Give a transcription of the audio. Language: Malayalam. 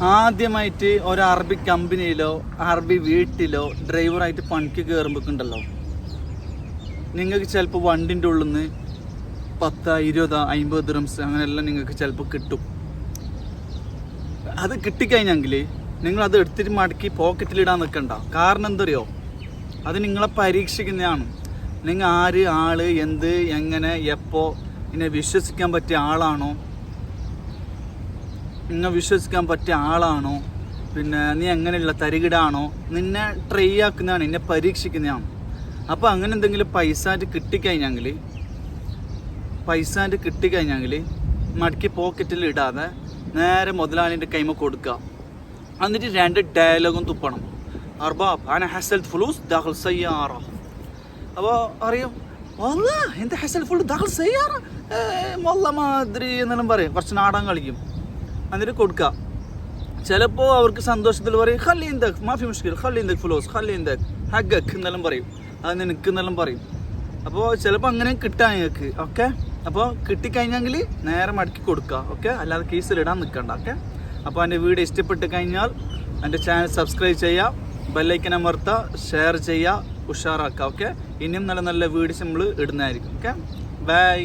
ആദ്യമായിട്ട് ഒരു അറബി കമ്പനിയിലോ അറബി വീട്ടിലോ ഡ്രൈവറായിട്ട് പണിക്ക് കയറുമ്പോക്കുണ്ടല്ലോ നിങ്ങൾക്ക് ചിലപ്പോൾ വണ്ടിന്റെ ഉള്ളിൽ നിന്ന് പത്ത് ഇരുപത് അമ്പത് ദ്രംസ് അങ്ങനെയെല്ലാം നിങ്ങൾക്ക് ചിലപ്പോൾ കിട്ടും. അത് കിട്ടിക്കഴിഞ്ഞെങ്കിൽ നിങ്ങൾ അത് എടുത്തിട്ട് മടക്കി പോക്കറ്റിലിടാൻ നിൽക്കണ്ട കാരണം എന്തറിയോ? അത് നിങ്ങളെ പരീക്ഷിക്കുന്നതാണ്. നിങ്ങൾ ആര് ആൾ എന്ത് എങ്ങനെ എപ്പോ എന്നെ വിശ്വസിക്കാൻ പറ്റിയ ആളാണോ? നിങ്ങൾ വിശ്വസിക്കാൻ പറ്റിയ ആളാണോ? പിന്നെ നീ എങ്ങനെയുള്ള തരികിടാണോ? നിന്നെ ട്രൈ ആക്കുന്നതാണ് എന്നെ പരീക്ഷിക്കുന്നതാണ്. അപ്പോൾ അങ്ങനെ എന്തെങ്കിലും പൈസ ആയിട്ട് കിട്ടിക്കഴിഞ്ഞെങ്കിൽ പൈസ ആയിട്ട് കിട്ടിക്കഴിഞ്ഞെങ്കിൽ മടക്കി പോക്കറ്റിൽ ഇടാതെ നേരെ മുതലാളിന്റെ കൈമ കൊടുക്കുക. എന്നിട്ട് രണ്ട് ഡയലോഗും തുപ്പണം. അർബാബ് അന ഹസൽ ഫുലൂസ് സയ്യാറ. അപ്പോൾ അറിയും എന്താ ഹസൽ ഫുൾ ദാഖൽ സയ്യാറ? മൊല്ല മാതിരി എന്നെല്ലാം പറയും. കുറച്ച് നാടൻ കളിക്കും. എന്നിട്ട് കൊടുക്കുക ചിലപ്പോൾ അവർക്ക് സന്തോഷത്തിൽ പറയും ഹല്ലി ഇന്ദക് മാഫി മുഷ്കിൽ ഹല്ലി ഇന്ദക് ഫുലോസ് ഹല്ലി ഇന്ദക് ഹഗക് എന്നെല്ലാം പറയും. അത് നിനക്ക് എന്നെല്ലാം പറയും. അപ്പോൾ ചിലപ്പോൾ അങ്ങനെ കിട്ടാൻ നിങ്ങൾക്ക് ഓക്കെ? അപ്പോൾ കിട്ടിക്കഴിഞ്ഞെങ്കിൽ നേരെ മടക്കി കൊടുക്കുക ഓക്കെ? അല്ലാതെ കേസിലിടാൻ നിൽക്കണ്ട ഓക്കെ? അപ്പോൾ എന്റെ വീഡിയോ ഇഷ്ടപ്പെട്ട് കഴിഞ്ഞാൽ എന്റെ ചാനൽ സബ്സ്ക്രൈബ് ചെയ്യുക ബെല്ലൈക്കൻ അമർത്ത ഷെയർ ചെയ്യുക ഉഷാറാക്കുക ഓക്കെ? ഇനിയും നല്ല നല്ല വീഡിയോസ് നമ്മൾ ഇടുന്നതായിരിക്കും ഓക്കെ? ബൈ